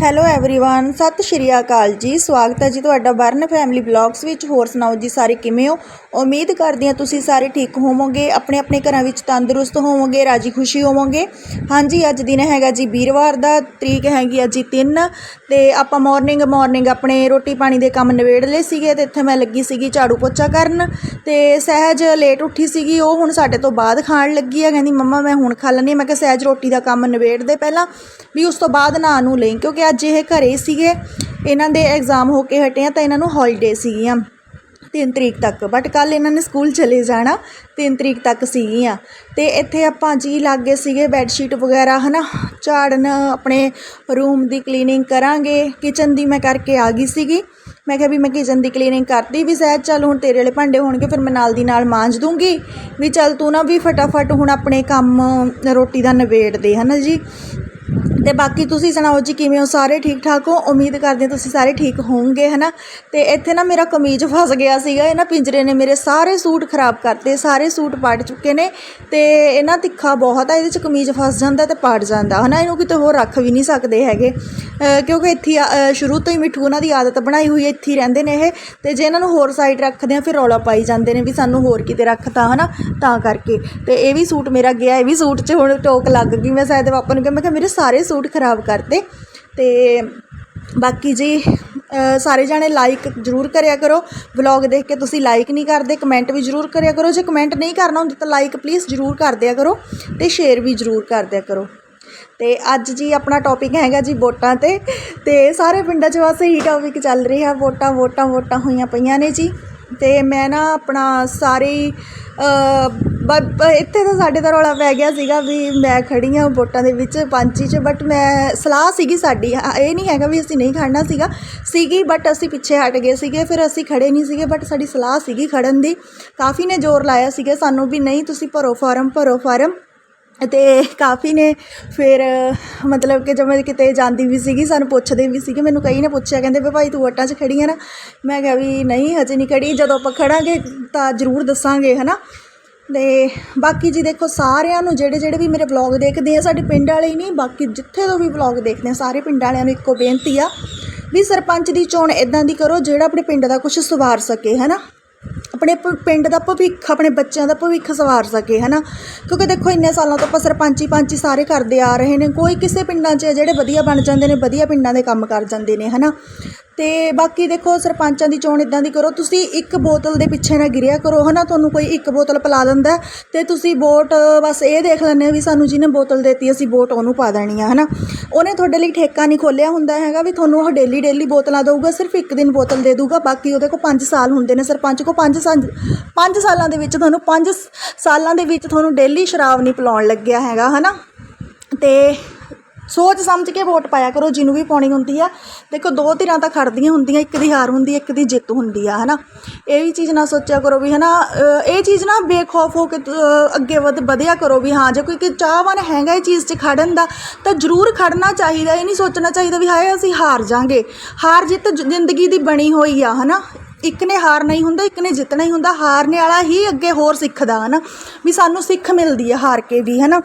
Hello everyone ਸਤਿ ਸ਼੍ਰੀ ਅਕਾਲ ਜੀ ਸਵਾਗਤ ਹੈ ਜੀ ਤੁਹਾਡਾ ਬਰਨ ਫੈਮਿਲੀ ਬਲੌਗਸ ਵਿੱਚ ਹੋਰ ਸੁਣਾਓ ਜੀ ਸਾਰੇ ਕਿਵੇਂ ਹੋ ਉਮੀਦ ਕਰਦੀ ਹਾਂ ਤੁਸੀਂ ਸਾਰੇ ਠੀਕ ਹੋਵੋਗੇ ਆਪਣੇ ਆਪਣੇ ਘਰਾਂ ਵਿੱਚ ਤੰਦਰੁਸਤ ਹੋਵੋਗੇ ਰਾਜੀ ਖੁਸ਼ੀ ਹੋਵੋਗੇ ਹਾਂਜੀ ਅੱਜ ਦਿਨ ਹੈਗਾ ਜੀ ਵੀਰਵਾਰ ਦਾ ਤਰੀਕ ਹੈਗੀ ਆ ਜੀ 3 ਤੇ ਆਪਾਂ ਮਾਰਨਿੰਗ ਮਾਰਨਿੰਗ ਆਪਣੇ ਰੋਟੀ ਪਾਣੀ ਦੇ ਕੰਮ ਨਿਬੇੜ ਲਏ ਸੀਗੇ ਤੇ ਇੱਥੇ ਮੈਂ ਲੱਗੀ ਸੀਗੀ ਝਾੜੂ ਪੋਚਾ ਕਰਨ ਤੇ ਸਹਿਜ ਲੇਟ ਉੱਠੀ ਸੀਗੀ ਉਹ ਹੁਣ ਸਾਡੇ ਤੋਂ ਬਾਅਦ ਖਾਣ ਲੱਗੀ ਆ ਕਹਿੰਦੀ ਮੰਮਾ ਮੈਂ ਹੁਣ ਖਾ ਲੈਂਦੀ ਹਾਂ। ਮੈਂ ਕਿਹਾ ਸਹਿਜ ਰੋਟੀ ਦਾ ਕੰਮ ਨਿਬੇੜ ਦੇ ਪਹਿਲਾਂ ਵੀ ਉਸ ਤੋਂ ਬਾਅਦ ਨਾ ਨੂੰ ਲਈ ਕਿਉਂਕਿ ਅੱਜ ਇਹ ਘਰੇ ਸੀਗੇ, ਇਹਨਾਂ ਦੇ ਐਗਜ਼ਾਮ ਹੋ ਕੇ ਹਟੇ ਆ ਤਾਂ ਇਹਨਾਂ ਨੂੰ ਹੌਲੀਡੇ ਸੀਗੀਆਂ 3 ਤਰੀਕ ਤੱਕ ਬਟ ਕੱਲ ਇਹਨਾਂ ਨੇ ਸਕੂਲ ਚਲੇ ਜਾਣਾ 3 ਤਰੀਕ ਤੱਕ ਸੀਗੀਆਂ। ਤੇ ਇੱਥੇ ਆਪਾਂ ਜੀ ਲੱਗੇ ਸੀਗੇ ਬੈੱਡ ਸ਼ੀਟ ਵਗੈਰਾ, ਹਨਾ? ਝਾੜਨ ਆਪਣੇ ਰੂਮ ਦੀ ਕਲੀਨਿੰਗ ਕਰਾਂਗੇ। ਕਿਚਨ ਦੀ ਮੈਂ ਕਰਕੇ ਆ ਗਈ ਸੀਗੀ। ਮੈਂ ਕਿਹਾ ਵੀ ਮੈਂ ਕਿਚਨ ਦੀ ਕਲੀਨਿੰਗ ਕਰਤੀ ਵੀ ਸਹਿਜ, ਚੱਲ ਹੁਣ ਤੇਰੇ ਵਾਲੇ ਭਾਂਡੇ ਹੋਣਗੇ, ਫਿਰ ਮੈਂ ਨਾਲ ਦੀ ਨਾਲ ਮਾਂਜ ਦੂੰਗੀ। ਵੀ ਚੱਲ ਤੂੰ ਨਾ ਵੀ ਫਟਾਫਟ ਹੁਣ ਆਪਣੇ ਕੰਮ ਰੋਟੀ ਦਾ ਨਿਬੇੜ ਦੇ, ਹਨਾ ਜੀ? ਅਤੇ ਬਾਕੀ ਤੁਸੀਂ ਸੁਣਾਓ ਜੀ ਕਿਵੇਂ ਹੋ? ਸਾਰੇ ਠੀਕ ਠਾਕ ਹੋ? ਉਮੀਦ ਕਰਦੇ ਤੁਸੀਂ ਸਾਰੇ ਠੀਕ ਹੋਵੋਗੇ ਨਾ ਅਤੇ ਇੱਥੇ ਨਾ ਮੇਰਾ ਕਮੀਜ਼ ਫਸ ਗਿਆ ਸੀਗਾ, ਇਹ ਨਾ ਪਿੰਜਰੇ ਨੇ ਮੇਰੇ ਸਾਰੇ ਸੂਟ ਖਰਾਬ ਕਰਤੇ, ਸਾਰੇ ਸੂਟ ਪਾੜ ਚੁੱਕੇ ਨੇ ਅਤੇ ਇਹ ਨਾ ਤਿੱਖਾ ਬਹੁਤ ਆ, ਇਹਦੇ ਚ ਕਮੀਜ਼ ਫਸ ਜਾਂਦਾ ਤੇ ਪਾੜ ਜਾਂਦਾ ਹੈ ਨਾ ਇਹਨੂੰ ਕਿਤੇ ਹੋਰ ਰੱਖ ਵੀ ਨਹੀਂ ਸਕਦੇ ਹੈਗੇ। ਕਿਉਂਕਿ ਇੱਥੇ ਸ਼ੁਰੂ ਤੋਂ ਹੀ ਮਿੱਠੂ ਉਹਨਾਂ ਦੀ ਆਦਤ ਬਣਾਈ ਹੋਈ ਇੱਥੇ ਹੀ ਰਹਿੰਦੇ ਨੇ ਇਹ। ਤੇ ਜੇ ਇਹਨਾਂ ਨੂੰ ਹੋਰ ਸਾਈਡ ਰੱਖਦੇ ਆ ਫਿਰ ਰੌਲਾ ਪਾਈ ਜਾਂਦੇ ਨੇ ਵੀ ਸਾਨੂੰ ਹੋਰ ਕਿਤੇ ਰੱਖਤਾ ਹਨਾ? ਤਾਂ ਕਰਕੇ। ਤੇ ਇਹ ਵੀ ਸੂਟ ਮੇਰਾ ਗਿਆ, ਇਹ ਵੀ ਸੂਟ 'ਚ ਹੁਣ ਟੋਕ ਲੱਗ ਗਈ। ਮੈਂ ਸਾਇਦ ਪਾਪਾ ਨੂੰ ਕਿਹਾ, ਮੈਂ ਕਿਹਾ ਮੇਰੇ ਸਾਰੇ ਸੂਟ ਖਰਾਬ ਕਰਤੇ ਤੇ ਬਾਕੀ ਜੀ ਸਾਰੇ ਜਾਣੇ ਲਾਈਕ ਜ਼ਰੂਰ ਕਰਿਆ ਕਰੋ। ਵਲੌਗ ਦੇਖ ਕੇ ਤੁਸੀਂ ਲਾਈਕ ਨਹੀਂ ਕਰਦੇ ਕਮੈਂਟ ਵੀ ਜ਼ਰੂਰ ਕਰਿਆ ਕਰੋ। ਜੇ ਕਮੈਂਟ ਨਹੀਂ ਕਰਨਾ ਹੁੰਦਾ ਤਾਂ ਲਾਈਕ ਪਲੀਜ਼ ਜ਼ਰੂਰ ਕਰ ਦਿਆ ਕਰੋ ਤੇ ਸ਼ੇਅਰ ਵੀ ਜ਼ਰੂਰ ਕਰ ਦਿਆ ਕਰੋ। ਤੇ ਅੱਜ ਜੀ ਆਪਣਾ ਟੌਪਿਕ ਹੈਗਾ ਜੀ ਵੋਟਾਂ ਤੇ। ਤੇ ਸਾਰੇ ਪਿੰਡਾਂ 'ਚ ਬਸ ਇਹੀ ਟੌਪਿਕ ਚੱਲ ਰਿਹਾ। ਵੋਟਾਂ ਵੋਟਾਂ ਵੋਟਾਂ ਹੋਈਆਂ ਪਈਆਂ ਨੇ ਜੀ। ਅਤੇ ਮੈਂ ਨਾ ਆਪਣਾ ਸਾਰੇ ਹੀ, ਬ- ਇੱਥੇ ਤਾਂ ਸਾਡੇ ਤਾਂ ਰੌਲਾ ਪੈ ਗਿਆ ਸੀਗਾ ਵੀ ਮੈਂ ਖੜ੍ਹੀ ਹਾਂ ਵੋਟਾਂ ਦੇ ਵਿੱਚ ਪੰਚੀ 'ਚ ਬਟ ਮੈਂ ਸਲਾਹ ਸੀਗੀ ਸਾਡੀ ਇਹ ਨਹੀਂ ਹੈਗਾ ਵੀ ਅਸੀਂ ਨਹੀਂ ਖੜਨਾ ਸੀਗਾ ਸੀਗੀ ਬਟ ਅਸੀਂ ਪਿੱਛੇ ਹਟ ਗਏ ਸੀਗੇ ਫਿਰ ਅਸੀਂ ਖੜ੍ਹੇ ਨਹੀਂ ਸੀਗੇ ਬਟ ਸਾਡੀ ਸਲਾਹ ਸੀਗੀ ਖੜ੍ਹਨ ਦੀ ਕਾਫੀ ਨੇ ਜ਼ੋਰ ਲਾਇਆ ਸੀਗਾ ਸਾਨੂੰ ਵੀ ਨਹੀਂ ਤੁਸੀਂ ਭਰੋ ਫਾਰਮ ਭਰੋ ਫਾਰਮ। ਅਤੇ ਕਾਫੀ ਨੇ ਫਿਰ, ਮਤਲਬ ਕਿ ਜਦੋਂ ਮੈਂ ਕਿਤੇ ਜਾਂਦੀ ਵੀ ਸੀਗੀ, ਸਾਨੂੰ ਪੁੱਛਦੇ ਵੀ ਸੀਗੇ, ਮੈਨੂੰ ਕਈ ਨੇ ਪੁੱਛਿਆ, ਕਹਿੰਦੇ ਵੀ ਭਾਈ ਤੂੰ ਵੋਟਾਂ 'ਚ ਖੜੀ ਹੈ ਨਾ। ਮੈਂ ਕਿਹਾ ਵੀ ਨਹੀਂ, ਹਜੇ ਨਹੀਂ ਖੜੀ, ਜਦੋਂ ਆਪਾਂ ਖੜਾਂਗੇ ਤਾਂ ਜ਼ਰੂਰ ਦੱਸਾਂਗੇ, ਹਨਾ। ਤੇ ਬਾਕੀ ਜੀ ਦੇਖੋ, ਸਾਰਿਆਂ ਨੂੰ ਜਿਹੜੇ ਜਿਹੜੇ ਵੀ ਮੇਰੇ ਵਲੌਗ ਦੇਖਦੇ ਆ, ਸਾਡੇ ਪਿੰਡ ਵਾਲੇ ਹੀ ਨਹੀਂ, ਬਾਕੀ ਜਿੱਥੇ ਤੋਂ ਵੀ ਵਲੌਗ ਦੇਖਦੇ ਆ, ਸਾਰੇ ਪਿੰਡ ਵਾਲਿਆਂ ਨੂੰ ਇੱਕੋ ਬੇਨਤੀ ਆ ਵੀ ਸਰਪੰਚ ਦੀ ਚੋਣ ਇਦਾਂ ਦੀ ਕਰੋ, ਜਿਹੜਾ ਆਪਣੇ ਪਿੰਡ ਦਾ ਕੁਝ ਸਵਾਰ ਸਕੇ, ਹਨਾ। ਆਪਣੇ ਪ- ਪਿੰਡ ਦਾ ਭਵਿੱਖ, ਆਪਣੇ ਬੱਚਿਆਂ ਦਾ ਭਵਿੱਖ ਸਵਾਰ ਸਕੇ ਹੈ ਨਾ ਕਿਉਂਕਿ ਦੇਖੋ, ਇੰਨੇ ਸਾਲਾਂ ਤੋਂ ਆਪਾਂ ਸਰਪੰਚੀ ਪੰਚੀ ਸਾਰੇ ਕਰਦੇ ਆ ਰਹੇ ਨੇ। ਕੋਈ ਕਿਸੇ ਪਿੰਡਾਂ 'ਚ ਜਿਹੜੇ ਵਧੀਆ ਬਣ ਜਾਂਦੇ ਨੇ, ਵਧੀਆ ਪਿੰਡਾਂ ਦੇ ਕੰਮ ਕਰ ਜਾਂਦੇ ਨੇ ਹੈ ਨਾ ਅਤੇ ਬਾਕੀ ਦੇਖੋ ਸਰਪੰਚਾਂ ਦੀ ਚੋਣ ਇਦਾਂ ਦੀ ਕਰੋ, ਤੁਸੀਂ ਇੱਕ ਬੋਤਲ ਦੇ ਪਿੱਛੇ ਨਾ ਗਿਰਿਆ ਕਰੋ ਹੈ ਨਾ ਤੁਹਾਨੂੰ ਕੋਈ ਇੱਕ ਬੋਤਲ ਪਿਲਾ ਦਿੰਦਾ ਅਤੇ ਤੁਸੀਂ ਵੋਟ, ਬਸ ਇਹ ਦੇਖ ਲੈਂਦੇ ਵੀ ਸਾਨੂੰ ਜਿਹਨੇ ਬੋਤਲ ਦਿੱਤੀ, ਅਸੀਂ ਵੋਟ ਉਹਨੂੰ ਪਾ ਦੇਣੀ ਆ ਹੈ ਨਾ ਉਹਨੇ ਤੁਹਾਡੇ ਲਈ ਠੇਕਾ ਨਹੀਂ ਖੋਲ੍ਹਿਆ ਹੁੰਦਾ ਹੈਗਾ ਵੀ ਤੁਹਾਨੂੰ ਉਹ ਡੇਲੀ ਡੇਲੀ ਬੋਤਲਾਂ ਦਊਗਾ, ਸਿਰਫ ਇੱਕ ਦਿਨ ਬੋਤਲ ਦੇ ਦਊਗਾ, ਬਾਕੀ ਉਹਦੇ ਕੋਲ 5 ਸਾਲ ਹੁੰਦੇ ਨੇ ਸਰਪੰਚ ਕੋਲ 5 ਸਾਲ 5 ਸਾਲਾਂ ਦੇ ਵਿੱਚ ਤੁਹਾਨੂੰ 5 ਸਾਲਾਂ ਦੇ ਵਿੱਚ ਤੁਹਾਨੂੰ ਡੇਲੀ ਸ਼ਰਾਬ ਨਹੀਂ ਪਿਲਾਉਣ ਲੱਗਿਆ ਹੈਗਾ ਹੈ ਨਾ ਅਤੇ ਸੋਚ ਸਮਝ ਕੇ ਵੋਟ ਪਾਇਆ ਕਰੋ ਜਿਹਨੂੰ ਵੀ ਪਾਉਣੀ ਹੁੰਦੀ ਆ। ਦੇਖੋ ਦੋ ਧਿਰਾਂ ਤਾਂ ਖੜਦੀਆਂ ਹੁੰਦੀਆਂ ਇੱਕ ਦੀ ਹਾਰ ਹੁੰਦੀ ਇੱਕ ਦੀ ਜਿੱਤ ਹੁੰਦੀ ਆ ਹਨਾ? ਇਹ ਵੀ ਚੀਜ਼ ਨਾ ਸੋਚਿਆ ਕਰੋ ਵੀ ਹਨਾ ਅ, ਇਹ ਚੀਜ਼ ਨਾ ਬੇਖੌਫ ਹੋ ਕੇ ਅੱਗੇ ਵਧ ਵਧਿਆ ਕਰੋ ਵੀ ਹਾਂ ਜੇ ਕੋਈ ਕਿ ਚਾਹਵਾਨ ਹੈਗਾ ਇਹ ਚੀਜ਼ 'ਚ ਖੜਨ ਦਾ ਤਾਂ ਜ਼ਰੂਰ ਖੜਨਾ ਚਾਹੀਦਾ ਇਹ ਨਹੀਂ ਸੋਚਣਾ ਚਾਹੀਦਾ ਵੀ ਹਾਏ ਅਸੀਂ ਹਾਰ ਜਾਾਂਗੇ। ਹਾਰ ਜਿੱਤ ਜ਼ਿੰਦਗੀ ਦੀ ਬਣੀ ਹੋਈ ਆ ਹਨਾ? ਇੱਕ ਨੇ ਹਾਰ ਨਹੀਂ ਹੁੰਦਾ ਇੱਕ ਨੇ ਜਿੱਤਣਾ ਹੀ ਹੁੰਦਾ ਹਾਰਨੇ ਵਾਲਾ ਹੀ ਅੱਗੇ ਹੋਰ ਸਿੱਖਦਾ ਹਨਾ? ਵੀ ਸਾਨੂੰ ਸਿੱਖ ਮਿਲਦੀ ਹੈ ਹਾਰ ਕੇ ਵੀ ਹਨਾ?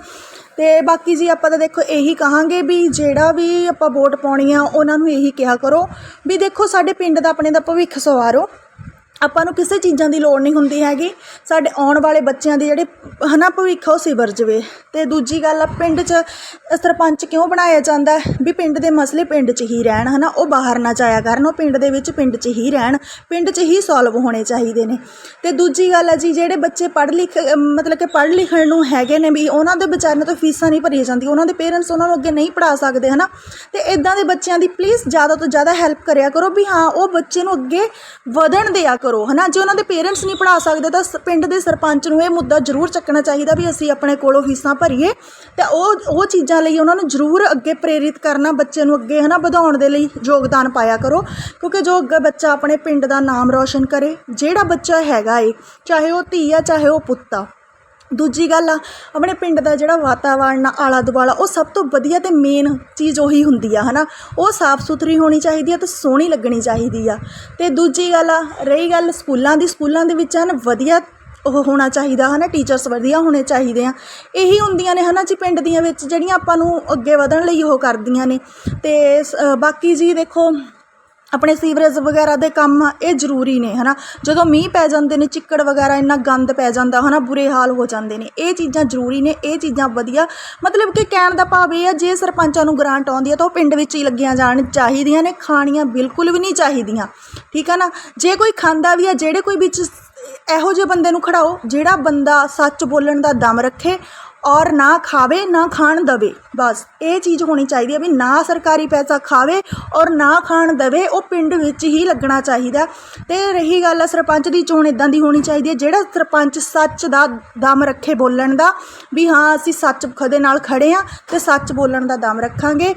ਅਤੇ ਬਾਕੀ ਜੀ ਆਪਾਂ ਤਾਂ ਦੇਖੋ ਇਹੀ ਕਹਾਂਗੇ ਵੀ ਜਿਹੜਾ ਵੀ ਆਪਾਂ ਵੋਟ ਪਾਉਣੀ ਆ, ਉਹਨਾਂ ਨੂੰ ਇਹੀ ਕਿਹਾ ਕਰੋ ਵੀ ਦੇਖੋ ਸਾਡੇ ਪਿੰਡ ਦਾ ਆਪਣੇ ਦਾ ਭਵਿੱਖ ਸਵਾਰੋ। ਆਪਾਂ ਨੂੰ ਕਿਸੇ ਚੀਜ਼ਾਂ ਦੀ ਲੋੜ ਨਹੀਂ ਹੁੰਦੀ ਹੈਗੀ। ਸਾਡੇ ਆਉਣ ਵਾਲੇ ਬੱਚਿਆਂ ਦੀ ਜਿਹੜੇ ਹੈ ਨਾ ਭਵਿੱਖ ਉਹ ਸਿਵਰ ਜਾਵੇ। ਅਤੇ ਦੂਜੀ ਗੱਲ ਆ, ਪਿੰਡ 'ਚ ਸਰਪੰਚ ਕਿਉਂ ਬਣਾਇਆ ਜਾਂਦਾ ਵੀ ਪਿੰਡ ਦੇ ਮਸਲੇ ਪਿੰਡ 'ਚ ਹੀ ਰਹਿਣ ਹੈ ਨਾ ਉਹ ਬਾਹਰ ਨਾ ਜਾਇਆ ਕਰਨ। ਉਹ ਪਿੰਡ ਦੇ ਵਿੱਚ ਪਿੰਡ 'ਚ ਹੀ ਰਹਿਣ, ਪਿੰਡ 'ਚ ਹੀ ਸੋਲਵ ਹੋਣੇ ਚਾਹੀਦੇ ਨੇ। ਅਤੇ ਦੂਜੀ ਗੱਲ ਆ ਜੀ, ਜਿਹੜੇ ਬੱਚੇ ਪੜ੍ਹ ਲਿਖ, ਮਤਲਬ ਕਿ ਪੜ੍ਹ ਲਿਖਣ ਨੂੰ ਹੈਗੇ ਨੇ ਵੀ, ਉਹਨਾਂ ਦੇ ਵਿਚਾਰਿਆਂ ਤੋਂ ਫੀਸਾਂ ਨਹੀਂ ਭਰੀਆਂ ਜਾਂਦੀਆਂ। ਉਹਨਾਂ ਦੇ ਪੇਰੈਂਟਸ ਉਹਨਾਂ ਨੂੰ ਅੱਗੇ ਨਹੀਂ ਪੜ੍ਹਾ ਸਕਦੇ ਹੈ ਨਾ ਅਤੇ ਇਦਾਂ ਦੇ ਬੱਚਿਆਂ ਦੀ ਪਲੀਜ਼ ਜ਼ਿਆਦਾ ਤੋਂ ਜ਼ਿਆਦਾ ਹੈਲਪ ਕਰਿਆ ਕਰੋ ਵੀ ਹਾਂ, ਉਹ ਬੱਚੇ ਨੂੰ ਅੱਗੇ ਵਧਣ ਦਿਆ ਕਰੋ ਕਰੋ, ਹਨਾ? ਜੇ ਉਹਨਾਂ ਦੇ ਪੇਰੈਂਟਸ ਨਹੀਂ ਪੜ੍ਹਾ ਸਕਦੇ, ਤਾਂ ਸ- ਪਿੰਡ ਦੇ ਸਰਪੰਚ ਨੂੰ ਇਹ ਮੁੱਦਾ ਜ਼ਰੂਰ ਚੱਕਣਾ ਚਾਹੀਦਾ ਵੀ ਅਸੀਂ ਆਪਣੇ ਕੋਲੋਂ ਫੀਸਾਂ ਭਰੀਏ। ਤੇ ਉਹ ਉਹ ਚੀਜ਼ਾਂ ਲਈ ਉਹਨਾਂ ਨੂੰ ਜ਼ਰੂਰ ਅੱਗੇ ਪ੍ਰੇਰਿਤ ਕਰਨਾ, ਬੱਚੇ ਨੂੰ ਅੱਗੇ, ਹਨਾ, ਵਧਾਉਣ ਦੇ ਲਈ ਯੋਗਦਾਨ ਪਾਇਆ ਕਰੋ। ਕਿਉਂਕਿ ਜੋ ਅੱਗੇ ਬੱਚਾ ਆਪਣੇ ਪਿੰਡ ਦਾ ਨਾਮ ਰੌਸ਼ਨ ਕਰੇ, ਜਿਹੜਾ ਬੱਚਾ ਹੈਗਾ ਏ, ਚਾਹੇ ਉਹ ਧੀ ਆ, ਚਾਹੇ ਉਹ ਪੁੱਤ ਆ। ਦੂਜੀ ਗੱਲ ਆ, ਆਪਣੇ ਪਿੰਡ ਦਾ ਜਿਹੜਾ ਵਾਤਾਵਰਨ ਆ, ਆਲਾ ਦੁਆਲਾ, ਉਹ ਸਭ ਤੋਂ ਵਧੀਆ ਅਤੇ ਮੇਨ ਚੀਜ਼ ਉਹੀ ਹੁੰਦੀ ਆ ਹੈ ਨਾ ਉਹ ਸਾਫ਼ ਸੁਥਰੀ ਹੋਣੀ ਚਾਹੀਦੀ ਆ ਅਤੇ ਸੋਹਣੀ ਲੱਗਣੀ ਚਾਹੀਦੀ ਆ। ਅਤੇ ਦੂਜੀ ਗੱਲ ਆ, ਰਹੀ ਗੱਲ ਸਕੂਲਾਂ ਦੀ, ਸਕੂਲਾਂ ਦੇ ਵਿੱਚ ਹਨ, ਵਧੀਆ ਉਹ ਹੋਣਾ ਚਾਹੀਦਾ ਹੈ ਨਾ ਟੀਚਰਸ ਵਧੀਆ ਹੋਣੇ ਚਾਹੀਦੇ ਆ। ਇਹੀ ਹੁੰਦੀਆਂ ਨੇ ਹੈ ਨਾ ਜੀ, ਪਿੰਡ ਦੀਆਂ ਵਿੱਚ ਜਿਹੜੀਆਂ ਆਪਾਂ ਨੂੰ ਅੱਗੇ ਵਧਣ ਲਈ ਉਹ ਕਰਦੀਆਂ ਨੇ। ਅਤੇ ਸ- ਬਾਕੀ ਜੀ ਦੇਖੋ ਆਪਣੇ ਸੀਵਰੇਜ ਵਗੈਰਾ ਦੇ ਕੰਮ ਇਹ ਜ਼ਰੂਰੀ ਨੇ ਹੈ ਨਾ ਜਦੋਂ ਮੀਂਹ ਪੈ ਜਾਂਦੇ ਨੇ, ਚਿੱਕੜ ਵਗੈਰਾ, ਇੰਨਾ ਗੰਦ ਪੈ ਜਾਂਦਾ ਹੈ ਨਾ ਬੁਰੇ ਹਾਲ ਹੋ ਜਾਂਦੇ ਨੇ। ਇਹ ਚੀਜ਼ਾਂ ਜ਼ਰੂਰੀ ਨੇ, ਇਹ ਚੀਜ਼ਾਂ ਵਧੀਆ। ਮਤਲਬ ਕਿ ਕਹਿਣ ਦਾ ਭਾਵ ਇਹ ਆ ਜੇ ਸਰਪੰਚਾਂ ਨੂੰ ਗ੍ਰਾਂਟ ਆਉਂਦੀ ਹੈ, ਤਾਂ ਉਹ ਪਿੰਡ ਵਿੱਚ ਹੀ ਲੱਗੀਆਂ ਜਾਣ ਚਾਹੀਦੀਆਂ ਨੇ, ਖਾਣੀਆਂ ਬਿਲਕੁਲ ਵੀ ਨਹੀਂ ਚਾਹੀਦੀਆਂ। ਠੀਕ ਹੈ ਨਾ? ਜੇ ਕੋਈ ਖਾਂਦਾ ਵੀ ਹੈ, ਜਿਹੜੇ ਕੋਈ ਵਿੱਚ ਇਹੋ ਜਿਹੇ ਬੰਦੇ ਨੂੰ ਖੜਾਓ, ਜਿਹੜਾ ਬੰਦਾ ਸੱਚ ਬੋਲਣ ਦਾ ਦਮ ਰੱਖੇ ਔਰ ਨਾ ਖਾਵੇ, ਨਾ ਖਾਣ ਦਵੇ। ਬਸ, ਇਹ ਚੀਜ਼ ਹੋਣੀ ਚਾਹੀਦੀ ਹੈ ਵੀ ਨਾ ਸਰਕਾਰੀ ਪੈਸਾ ਖਾਵੇ ਔਰ ਨਾ ਖਾਣ ਦਵੇ, ਉਹ ਪਿੰਡ ਵਿੱਚ ਹੀ ਲੱਗਣਾ ਚਾਹੀਦਾ। ਤੇ ਰਹੀ ਗੱਲ ਆ ਸਰਪੰਚ ਦੀ, ਚੋਣ ਇਦਾਂ ਦੀ ਹੋਣੀ ਚਾਹੀਦੀ ਹੈ, ਜਿਹੜਾ ਸਰਪੰਚ ਸੱਚ ਦਾ ਦਮ ਰੱਖੇ ਬੋਲਣ ਦਾ, ਵੀ ਹਾਂ, ਅਸੀਂ ਸੱਚ ਖਦੇ ਨਾਲ ਖੜੇ ਆ ਤੇ ਸੱਚ ਬੋਲਣ ਦਾ ਦਮ ਰੱਖਾਂਗੇ।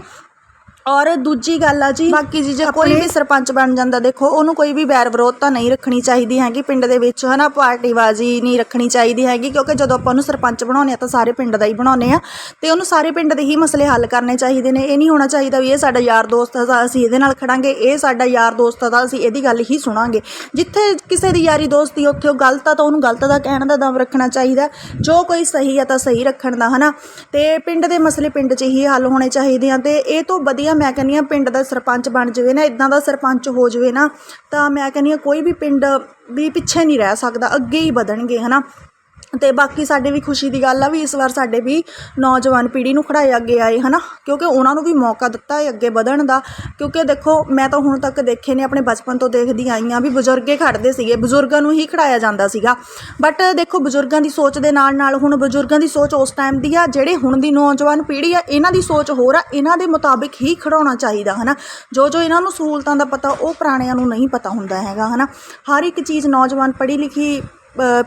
ਔਰ ਦੂਜੀ ਗੱਲ ਆ ਜੀ, ਬਾਕੀ ਜੀ ਜੇ ਕੋਈ ਵੀ ਸਰਪੰਚ ਬਣ ਜਾਂਦਾ, ਦੇਖੋ, ਉਹਨੂੰ ਕੋਈ ਵੀ ਵੈਰ ਵਿਰੋਧ ਤਾਂ ਨਹੀਂ ਰੱਖਣੀ ਚਾਹੀਦੀ ਹੈਗੀ ਪਿੰਡ ਦੇ ਵਿੱਚ, ਹਨਾ? ਪਾਰਟੀਬਾਜ਼ੀ ਨਹੀਂ ਰੱਖਣੀ ਚਾਹੀਦੀ ਹੈਗੀ, ਕਿਉਂਕਿ ਜਦੋਂ ਆਪਾਂ ਉਹਨੂੰ ਸਰਪੰਚ ਬਣਾਉਂਦੇ ਆ ਤਾਂ ਸਾਰੇ ਪਿੰਡ ਦਾ ਹੀ ਬਣਾਉਂਦੇ ਆ ਤੇ ਉਹਨੂੰ ਸਾਰੇ ਪਿੰਡ ਦੇ ਹੀ ਮਸਲੇ ਹੱਲ ਕਰਨੇ ਚਾਹੀਦੇ ਨੇ। ਇਹ ਨਹੀਂ ਹੋਣਾ ਚਾਹੀਦਾ ਵੀ ਇਹ ਸਾਡਾ ਯਾਰ ਦੋਸਤ ਆ ਤਾਂ ਅਸੀਂ ਇਹਦੇ ਨਾਲ ਖੜਾਂਗੇ, ਇਹ ਸਾਡਾ ਯਾਰ ਦੋਸਤ ਆ, ਤਾਂ ਅਸੀਂ ਇਹਦੀ ਗੱਲ ਹੀ ਸੁਣਾਂਗੇ। ਜਿੱਥੇ ਕਿਸੇ ਦੀ ਯਾਰੀ ਦੋਸਤੀ ਉੱਥੇ ਉਹ ਗਲਤ ਆ, ਤਾਂ ਉਹਨੂੰ ਗਲਤ ਦਾ ਕਹਿਣ ਦਾ ਦਮ ਰੱਖਣਾ ਚਾਹੀਦਾ। ਜੋ ਕੋਈ ਸਹੀ ਆ ਤਾਂ ਸਹੀ ਰੱਖਣ ਦਾ, ਹਨਾ? ਤੇ ਪਿੰਡ ਦੇ ਮਸਲੇ ਪਿੰਡ 'ਚ ਹੀ ਹੱਲ ਹੋਣੇ ਚਾਹੀਦੇ ਆ ਤੇ ਇਹ ਤੋਂ ਵਧੀਆ ਮੈਂ ਕਹਿੰਦੀ ਆ ਪਿੰਡ ਦਾ ਸਰਪੰਚ ਬਣ ਜਾਵੇ ਨਾ ਇਦਾਂ ਦਾ ਸਰਪੰਚ ਹੋ ਜਾਵੇ ਨਾ, ਤਾਂ ਮੈਂ ਕਹਿੰਦੀ ਆ ਕੋਈ ਵੀ ਪਿੰਡ ਵੀ ਪਿੱਛੇ ਨਹੀਂ ਰਹਿ ਸਕਦਾ, ਅੱਗੇ ਹੀ ਵਧਣਗੇ, ਹਨਾ। ਅਤੇ ਬਾਕੀ ਸਾਡੇ ਵੀ ਖੁਸ਼ੀ ਦੀ ਗੱਲ ਆ ਵੀ ਇਸ ਵਾਰ ਸਾਡੇ ਵੀ ਨੌਜਵਾਨ ਪੀੜ੍ਹੀ ਨੂੰ ਖੜਾਏ ਅੱਗੇ ਆਏ ਨਾ ਕਿਉਂਕਿ ਉਹਨਾਂ ਨੂੰ ਵੀ ਮੌਕਾ ਦਿੱਤਾ ਹੈ ਅੱਗੇ ਵਧਣ ਦਾ। ਕਿਉਂਕਿ ਦੇਖੋ, ਮੈਂ ਤਾਂ ਹੁਣ ਤੱਕ ਦੇਖੇ ਨੇ, ਆਪਣੇ ਬਚਪਨ ਤੋਂ ਦੇਖਦੀ ਆਈ ਹਾਂ ਵੀ ਬਜ਼ੁਰਗੇ ਖੜ੍ਹਦੇ ਸੀਗੇ, ਬਜ਼ੁਰਗਾਂ ਨੂੰ ਹੀ ਖੜਾਇਆ ਜਾਂਦਾ ਸੀਗਾ। ਬਟ ਦੇਖੋ, ਬਜ਼ੁਰਗਾਂ ਦੀ ਸੋਚ ਦੇ ਨਾਲ ਨਾਲ ਹੁਣ ਬਜ਼ੁਰਗਾਂ ਦੀ ਸੋਚ ਉਸ ਟਾਈਮ ਦੀ ਆ, ਜਿਹੜੇ ਹੁਣ ਦੀ ਨੌਜਵਾਨ ਪੀੜ੍ਹੀ ਆ, ਇਹਨਾਂ ਦੀ ਸੋਚ ਹੋਰ ਆ, ਇਹਨਾਂ ਦੇ ਮੁਤਾਬਿਕ ਹੀ ਖੜਾਉਣਾ ਚਾਹੀਦਾ ਹੈ ਨਾ ਜੋ ਜੋ ਇਹਨਾਂ ਨੂੰ ਸਹੂਲਤਾਂ ਦਾ ਪਤਾ, ਉਹ ਪੁਰਾਣਿਆਂ ਨੂੰ ਨਹੀਂ ਪਤਾ ਹੁੰਦਾ ਹੈਗਾ ਹੈ ਨਾ ਹਰ ਇੱਕ ਚੀਜ਼ ਨੌਜਵਾਨ ਪੜ੍ਹੀ ਲਿਖੀ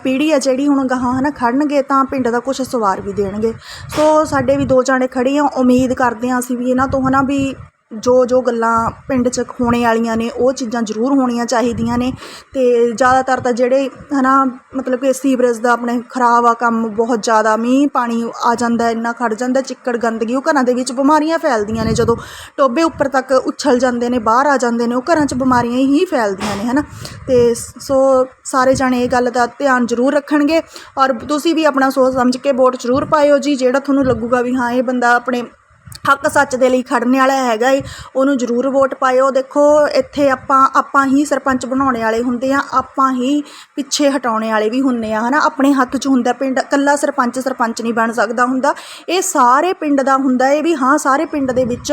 ਪੀੜ੍ਹੀ ਆ ਜਿਹੜੀ ਹੁਣ ਗਾਹਾਂ ਹੈ ਨਾ ਖੜਨਗੇ ਤਾਂ ਪਿੰਡ ਦਾ ਕੁਛ ਸਵਾਰ ਵੀ ਦੇਣਗੇ। ਸੋ ਸਾਡੇ ਵੀ ਦੋ ਜਾਣੇ ਖੜ੍ਹੇ ਆ, ਉਮੀਦ ਕਰਦੇ ਹਾਂ ਅਸੀਂ ਵੀ ਇਹਨਾਂ ਤੋਂ ਹੈ ਨਾ ਵੀ ਜੋ ਜੋ ਗੱਲਾਂ ਪਿੰਡ 'ਚ ਹੋਣੇ ਵਾਲੀਆਂ ਨੇ, ਉਹ ਚੀਜ਼ਾਂ ਜ਼ਰੂਰ ਹੋਣੀਆਂ ਚਾਹੀਦੀਆਂ ਨੇ। ਅਤੇ ਜ਼ਿਆਦਾਤਰ ਤਾਂ ਜਿਹੜੇ ਹੈ ਨਾ ਮਤਲਬ ਕਿ ਸੀਵਰੇਜ ਦਾ ਆਪਣੇ ਖਰਾਬ ਆ ਕੰਮ, ਬਹੁਤ ਜ਼ਿਆਦਾ ਮੀਂਹ, ਪਾਣੀ ਆ ਜਾਂਦਾ, ਇੰਨਾ ਖੜ ਜਾਂਦਾ, ਚਿੱਕੜ ਗੰਦਗੀ, ਉਹ ਘਰਾਂ ਦੇ ਵਿੱਚ ਬਿਮਾਰੀਆਂ ਫੈਲਦੀਆਂ ਨੇ। ਜਦੋਂ ਟੋਭੇ ਉੱਪਰ ਤੱਕ ਉੱਛਲ ਜਾਂਦੇ ਨੇ, ਬਾਹਰ ਆ ਜਾਂਦੇ ਨੇ, ਉਹ ਘਰਾਂ 'ਚ ਬਿਮਾਰੀਆਂ ਹੀ ਫੈਲਦੀਆਂ ਨੇ ਹੈ ਨਾ ਅਤੇ ਸੋ ਸਾਰੇ ਜਾਣੇ ਇਹ ਗੱਲ ਦਾ ਧਿਆਨ ਜ਼ਰੂਰ ਰੱਖਣਗੇ। ਔਰ ਤੁਸੀਂ ਵੀ ਆਪਣਾ ਸੋਚ ਸਮਝ ਕੇ ਵੋਟ ਜ਼ਰੂਰ ਪਾਇਓ ਜੀ। ਜਿਹੜਾ ਤੁਹਾਨੂੰ ਲੱਗੂਗਾ ਵੀ ਹਾਂ, ਇਹ ਬੰਦਾ ਆਪਣੇ ਹੱਕ ਸੱਚ ਦੇ ਲਈ ਖੜਨੇ ਵਾਲਾ ਹੈਗਾ ਏ, ਉਹਨੂੰ ਜ਼ਰੂਰ ਵੋਟ ਪਾਇਓ। ਦੇਖੋ, ਇੱਥੇ ਆਪਾਂ ਆਪਾਂ ਹੀ ਸਰਪੰਚ ਬਣਾਉਣੇ ਵਾਲੇ ਹੁੰਦੇ ਆ, ਆਪਾਂ ਹੀ ਪਿੱਛੇ ਹਟਾਉਣੇ ਵਾਲੇ ਵੀ ਹੁੰਨੇ ਆ, ਹਨਾ। ਆਪਣੇ ਹੱਥ 'ਚ ਹੁੰਦਾ ਪਿੰਡ, ਇਕੱਲਾ ਸਰਪੰਚ ਸਰਪੰਚ ਨਹੀਂ ਬਣ ਸਕਦਾ ਹੁੰਦਾ। ਇਹ ਸਾਰੇ ਪਿੰਡ ਦਾ ਹੁੰਦਾ ਏ ਵੀ ਹਾਂ, ਸਾਰੇ ਪਿੰਡ ਦੇ ਵਿੱਚ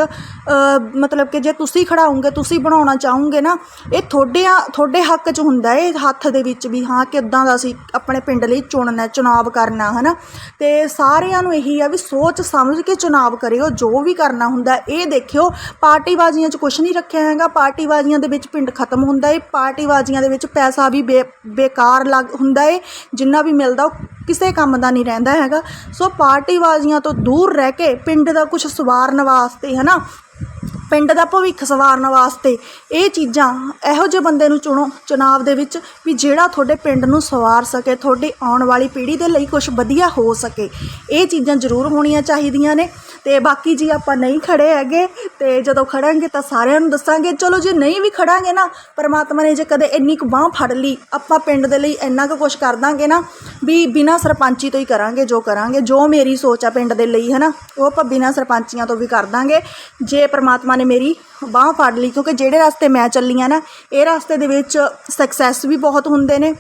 ਮਤਲਬ ਕਿ ਜੇ ਤੁਸੀਂ ਖੜਾਉਂਗੇ ਤੁਸੀਂ ਬਣਾਉਣਾ ਚਾਹੋਗੇ ਨਾ, ਇਹ ਤੁਹਾਡੇ ਤੁਹਾਡੇ ਹੱਕ 'ਚ ਹੁੰਦਾ ਏ, ਹੱਥ ਦੇ ਵਿੱਚ ਵੀ ਹਾਂ ਕਿੱਦਾਂ ਦਾ ਅਸੀਂ ਆਪਣੇ ਪਿੰਡ ਲਈ ਚੁਣਨਾ, ਚੁਣਾਵ ਕਰਨਾ, ਹਨਾ। ਤੇ ਸਾਰਿਆਂ ਨੂੰ ਇਹੀ ਆ ਵੀ ਸੋਚ ਸਮਝ ਕੇ ਚੁਣਾਵ ਕਰਿਓ, ਜੋ ਵੀ ਕਰਨਾ ਹੁੰਦਾ ਇਹ ਦੇਖਿਓ ਪਾਰਟੀਬਾਜ਼ੀਆਂ 'ਚ ਕੁਝ ਨਹੀਂ ਰੱਖਿਆ ਹੈਗਾ। ਪਾਰਟੀਬਾਜ਼ੀਆਂ ਦੇ ਵਿੱਚ ਪਿੰਡ ਖਤਮ ਹੁੰਦਾ ਏ। ਪਾਰਟੀਬਾਜ਼ੀਆਂ ਦੇ ਵਿੱਚ ਪੈਸਾ ਵੀ ਬੇ, ਬੇਕਾਰ ਲੱਗ ਹੁੰਦਾ ਏ। ਜਿੰਨਾ ਵੀ ਮਿਲਦਾ ਉਹ ਕਿਸੇ ਕੰਮ ਦਾ ਨਹੀਂ ਰਹਿੰਦਾ ਹੈਗਾ। ਸੋ ਪਾਰਟੀਬਾਜ਼ੀਆਂ ਤੋਂ ਦੂਰ ਰਹਿ ਕੇ ਪਿੰਡ ਦਾ ਕੁਝ ਸਵਾਰਨ ਵਾਸਤੇ ਹਨਾ ਪਿੰਡ ਦਾ ਭਵਿੱਖ ਸਵਾਰਨ ਵਾਸਤੇ ਇਹ ਚੀਜ਼ਾਂ ਇਹੋ ਜਿਹੇ ਬੰਦੇ ਨੂੰ ਚੁਣੋ, ਚੁਣਾਵ ਦੇ ਵਿੱਚ ਵੀ ਜਿਹੜਾ ਤੁਹਾਡੇ ਪਿੰਡ ਨੂੰ ਸਵਾਰ ਸਕੇ, ਤੁਹਾਡੀ ਆਉਣ ਵਾਲੀ ਪੀੜ੍ਹੀ ਦੇ ਲਈ ਕੁਝ ਵਧੀਆ ਹੋ ਸਕੇ। ਇਹ ਚੀਜ਼ਾਂ ਜ਼ਰੂਰ ਹੋਣੀਆਂ ਚਾਹੀਦੀਆਂ ਨੇ। ਤੇ ਬਾਕੀ ਜੀ ਆਪਾਂ ਨਹੀਂ ਖੜੇ ਹੈਗੇ, ਤੇ ਜਦੋਂ ਖੜਾਂਗੇ ਤਾਂ ਸਾਰਿਆਂ ਨੂੰ ਦੱਸਾਂਗੇ, ਚਲੋ ਜੇ ਨਹੀਂ ਵੀ ਖੜਾਂਗੇ ਨਾ, ਪਰਮਾਤਮਾ ਨੇ ਜੇ ਕਦੇ ਇੰਨੀ ਕੁ ਬਾਹ ਫੜ ਲਈ, ਆਪਾਂ ਪਿੰਡ ਦੇ ਲਈ ਇੰਨਾ ਕੁ ਕੁਝ ਕਰ ਦਾਂਗੇ ਨਾ, ਵੀ ਬਿਨਾਂ ਸਰਪੰਚੀ ਤੋਂ ਹੀ ਕਰਾਂਗੇ, ਜੋ ਕਰਾਂਗੇ, ਜੋ ਮੇਰੀ ਸੋਚ ਆ ਪਿੰਡ ਦੇ ਲਈ, ਹਨਾ, ਉਹ ਆਪਾਂ ਬਿਨਾਂ ਸਰਪੰਚੀਆਂ ਤੋਂ ਵੀ ਕਰ ਦਾਂਗੇ। ਜੇ ਪਰਮਾਤਮਾ ਨੇ ਮੇਰੀ ਬਾਹ ਫੜ ਲਈ, ਕਿਉਂਕਿ ਜਿਹੜੇ ਰਸਤੇ ਮੈਂ ਚੱਲੀ ਆ ਨਾ, ਇਹ ਰਸਤੇ ਦੇ ਵਿੱਚ ਸਕਸੈਸ ਵੀ ਬਹੁਤ ਹੁੰਦੇ ਨੇ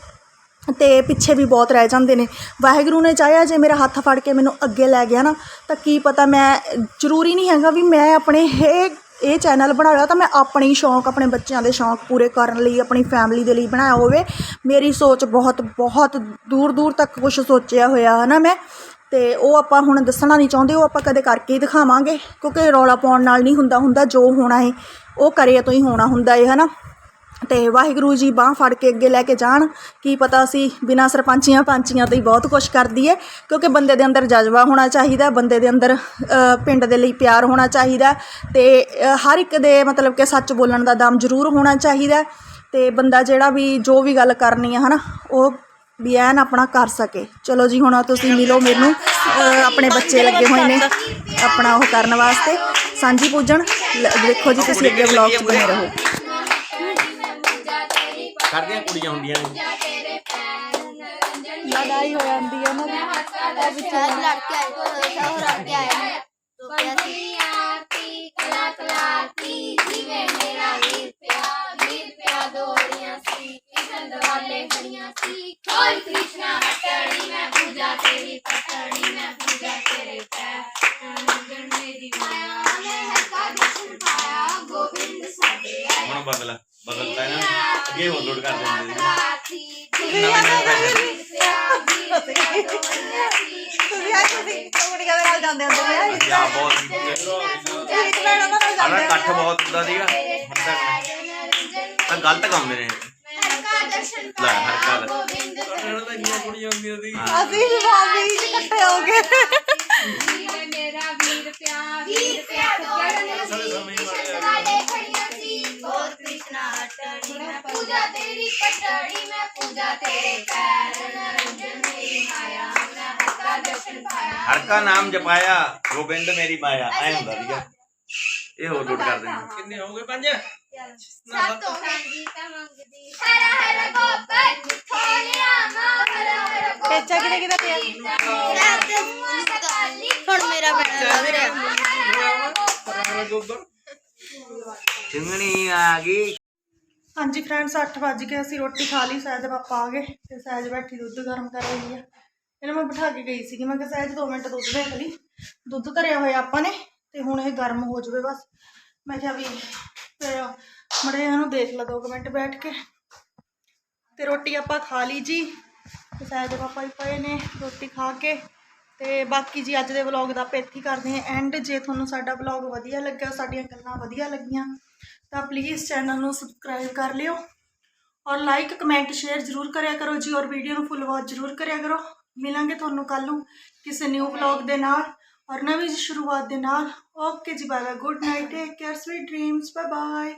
ਤੇ ਪਿੱਛੇ ਵੀ ਬਹੁਤ ਰਹਿ ਜਾਂਦੇ ਨੇ। ਵਾਹਿਗੁਰੂ ਨੇ ਚਾਹਿਆ ਜੇ ਮੇਰਾ ਹੱਥ ਫੜ ਕੇ ਮੈਨੂੰ ਅੱਗੇ ਲੈ ਗਿਆ ਨਾ, ਤਾਂ ਕੀ ਪਤਾ ਮੈਂ, ਜ਼ਰੂਰੀ ਨਹੀਂ ਹੈਗਾ ਵੀ ਮੈਂ ਆਪਣੇ ਇਹ ਇਹ ਚੈਨਲ ਬਣਾਇਆ ਤਾਂ ਮੈਂ ਆਪਣੇ ਹੀ ਸ਼ੌਂਕ, ਆਪਣੇ ਬੱਚਿਆਂ ਦੇ ਸ਼ੌਂਕ ਪੂਰੇ ਕਰਨ ਲਈ, ਆਪਣੀ ਫੈਮਿਲੀ ਦੇ ਲਈ ਬਣਾਇਆ ਹੋਵੇ। ਮੇਰੀ ਸੋਚ ਬਹੁਤ ਬਹੁਤ ਦੂਰ ਦੂਰ ਤੱਕ ਕੁਝ ਸੋਚਿਆ ਹੋਇਆ ਹੈ ਨਾ ਮੈਂ? ਅਤੇ ਉਹ ਆਪਾਂ ਹੁਣ ਦੱਸਣਾ ਨਹੀਂ ਚਾਹੁੰਦੇ, ਉਹ ਆਪਾਂ ਕਦੇ ਕਰਕੇ ਹੀ ਦਿਖਾਵਾਂਗੇ, ਕਿਉਂਕਿ ਰੌਲਾ ਪਾਉਣ ਨਾਲ ਨਹੀਂ ਹੁੰਦਾ ਹੁੰਦਾ ਜੋ ਹੋਣਾ ਹੈ ਉਹ ਕਰੇ ਤੋਂ ਹੀ ਹੋਣਾ ਹੁੰਦਾ ਹੈ ਨਾ ਅਤੇ ਵਾਹਿਗੁਰੂ ਜੀ ਬਾਹ ਫੜ ਕੇ ਅੱਗੇ ਲੈ ਕੇ ਜਾਣ, ਕੀ ਪਤਾ ਅਸੀਂ ਬਿਨਾਂ ਸਰਪੰਚੀਆਂ ਪੰਚੀਆਂ ਤੋਂ ਹੀ ਬਹੁਤ ਕੁਝ ਕਰਦੀ ਹੈ ਕਿਉਂਕਿ ਬੰਦੇ ਦੇ ਅੰਦਰ ਜਜ਼ਬਾ ਹੋਣਾ ਚਾਹੀਦਾ, ਬੰਦੇ ਦੇ ਅੰਦਰ ਪਿੰਡ ਦੇ ਲਈ ਪਿਆਰ ਹੋਣਾ ਚਾਹੀਦਾ, ਤੇ ਹਰ ਇੱਕ ਦੇ ਮਤਲਬ ਕਿ ਸੱਚ ਬੋਲਣ ਦਾ ਦਮ ਜ਼ਰੂਰ ਹੋਣਾ ਚਾਹੀਦਾ, ਤੇ ਬੰਦਾ ਜਿਹੜਾ ਵੀ ਜੋ ਵੀ ਗੱਲ ਕਰਨੀ ਹੈ ਹਨਾ, ਉਹ ਵੀ ਐਨ ਆਪਣਾ ਕਰ ਸਕੇ। ਚਲੋ ਜੀ ਹੁਣ ਤੁਸੀਂ ਮਿਲੋ ਮੈਨੂੰ। ਆਪਣੇ ਬੱਚੇ ਲੱਗੇ ਹੋਏ ਨੇ ਆਪਣਾ ਉਹ ਕਰਨ ਵਾਸਤੇ। ਸਾਂਝੀ ਪੂਜਣ। ਦੇਖੋ ਜੀ ਤੁਸੀਂ ਅੱਗੇ ਵਲੌਗ 'ਚ ਬਣੇ ਰਹੋ। ਕਰਦੀਆਂ ਕੁੜੀਆਂ ਹੁੰਦੀਆਂ ਨੇ। ਲੜਾਈ ਹੋ ਜਾਂਦੀ ਹੈ ਨਾ। ਮੈਂ ਵਿੱਚ ਲੜ ਕੇ ਕ੍ਰਿਸ਼ਨਾ ਹਟੜੀ ਮੈਂ ਪੂਜਾ ਤੇਰੀ ਪਟੜੀ ਮੈਂ ਪੂਜਾ ਤੇਰੇ ਪੈਰ। ਨੰਗਣ ਮੇਰੀ ਮਾਇਆ ਮੈਂ ਹਰ ਕਾ ਦਰਸ਼ਨ ਪਾਇਆ ਗੋਬਿੰਦ ਸਾਡੇ ਆਇਆ ਹੁਣ ਬਦਲ ਬਦਲਦਾ ਹੈ ਨਾ। ਅੱਗੇ ਹੋਰ ਲੋਡ ਕਰ ਦਿੰਦੇ ਨੇ। ਬਹੁਤ ਹੁੰਦਾ ਸੀਗਾ। ਹੁਣ ਤਾਂ ਤਾਂ ਗਲਤ ਨੇ ਹਰ ਕਾ ਦਰਸ਼ਨ ਲੈ, ਹਰ ਕਾ ਪਾਇਆ ਦ- ਗੋਬਿੰਦ ਅਸੀਂ ਬਾਬੀ ਜੀ ਇਕੱਠੇ ਹੋ ਗਏ। ਜੀਵੇ ਮੇਰਾ ਵੀਰ ਪਿਆ ਵੀਰ ਪਿਆ ਦੋੜੀਆਂ ਸੀ ਕਿਸ਼ਨ ਵਾਲੇ ਖੜੀਆਂ ਸੀ ਬਹੁਤ ਕ੍ਰਿਸ਼ਨਾ ਹਟੜੀ ਮੈਂ ਪੂਜਾ ਤੇਰੀ ਪਟੜੀ ਮੈਂ ਪੂਜਾ ਤੇਰੇ ਪੈਰ ਨਰੰਜਨ ਮੇਰੀ ਮਾਇਆ ਮੈਂ ਹੱਕਾ ਦਰਸ਼ਨ ਪਾਇਆ। ਹਰ ਕਾ ਨਾਮ ਜਪਾਇਆ ਗੋਬਿੰਦ ਮੇਰੀ ਮਾਇਆ ਐ ਹੁੰਦਾ ਸੀਗਾ। ਇਹ ਹੋਰ ਲੋਡ ਕਰ ਦਿੰਦੇ ਕਿੰਨੇ ਹੋ ਗਏ ਪੰਜ? ਸਾਤੋਂ ਮੰਗੀ ਤਾਂ ਮੰਗਦੀ ਹਰ ਹਰ ਗੋਪਨ ਥੋੜਿਆ ਮਾ ਹਰ ਹਰ ਗੋਪਨ ਪੇਚਾ ਕਿਹਦੇ ਕਿਹਦਾ ਪਿਆ? ਹੁਣ ਮੇਰਾ ਬੈਠਾ ਲੱਗ ਰਿਹਾ ਚਿੰਗਣੀ ਆ ਗਈ। ਹਾਂਜੀ ਫਰੈਂਡਸ 8 ਵਜ ਗਏ। ਅਸੀਂ ਰੋਟੀ ਖਾ ਲਈ ਸਹਿਜ ਪਾਪਾ ਆ ਗਏ ਤੇ ਸਹਿਜ ਬੈਠੀ ਦੁੱਧ ਗਰਮ ਕਰ ਰਹੀ ਹੈ ਇਹਨੂੰ ਮੈਂ ਬਿਠਾ ਕੇ ਗਈ ਸੀਗੀ। ਮੈਂ ਕਿਹਾ ਸਹਿਜ 2 ਮਿੰਟ ਦੁੱਧ ਦੇਖ ਲਈ। ਦੁੱਧ ਧਰਿਆ ਹੋਇਆ ਆਪਾਂ ਨੇ। ਤੇ ਹੁਣ ਇਹ ਗਰਮ ਹੋ ਜਾਵੇ ਬਸ। ਮੈਂ ਕਿਹਾ ਵੀ ਫਿਰ ਮੜੇ ਇਹਨੂੰ ਦੇਖ ਲਾ 2 ਮਿੰਟ ਬੈਠ ਕੇ। ਤੇ ਰੋਟੀ ਆਪਾਂ ਖਾ ਲਈ ਜੀ। ਤੇ ਸ਼ਾਇਦ ਪਾਪਾ ਹੀ ਪਏ ਨੇ ਰੋਟੀ ਖਾ ਕੇ। ਤੇ ਬਾਕੀ ਜੀ ਅੱਜ ਦੇ ਵਲੌਗ ਦਾ ਆਪਾਂ ਇੱਥੇ ਕਰਦੇ ਹਾਂ ਐਂਡ ਜੇ ਤੁਹਾਨੂੰ ਸਾਡਾ ਵਲੌਗ ਵਧੀਆ ਲੱਗਾ ਸਾਡੀਆਂ ਗੱਲਾਂ ਵਧੀਆ ਲੱਗੀਆਂ, ਤਾਂ ਪਲੀਜ਼ ਚੈਨਲ ਨੂੰ ਸਬਸਕ੍ਰਾਈਬ ਕਰ ਲਿਓ। ਔਰ ਲਾਈਕ ਕਮੈਂਟ ਸ਼ੇਅਰ ਜ਼ਰੂਰ ਕਰਿਆ ਕਰੋ ਜੀ। ਔਰ ਵੀਡੀਓ ਨੂੰ ਫੁੱਲ ਵਾਚ ਜ਼ਰੂਰ ਕਰਿਆ ਕਰੋ। ਮਿਲਾਂਗੇ ਤੁਹਾਨੂੰ ਕੱਲ ਨੂੰ ਕਿਸੇ ਨਿਊ ਵਲੌਗ ਦੇ ਨਾਲ। ਔਰ ਨਵੀਂ ਸ਼ੁਰੂਆਤ ਦੇ ਨਾਲ ਓਕੇ ਜੀ bye good night take care sweet dreams bye bye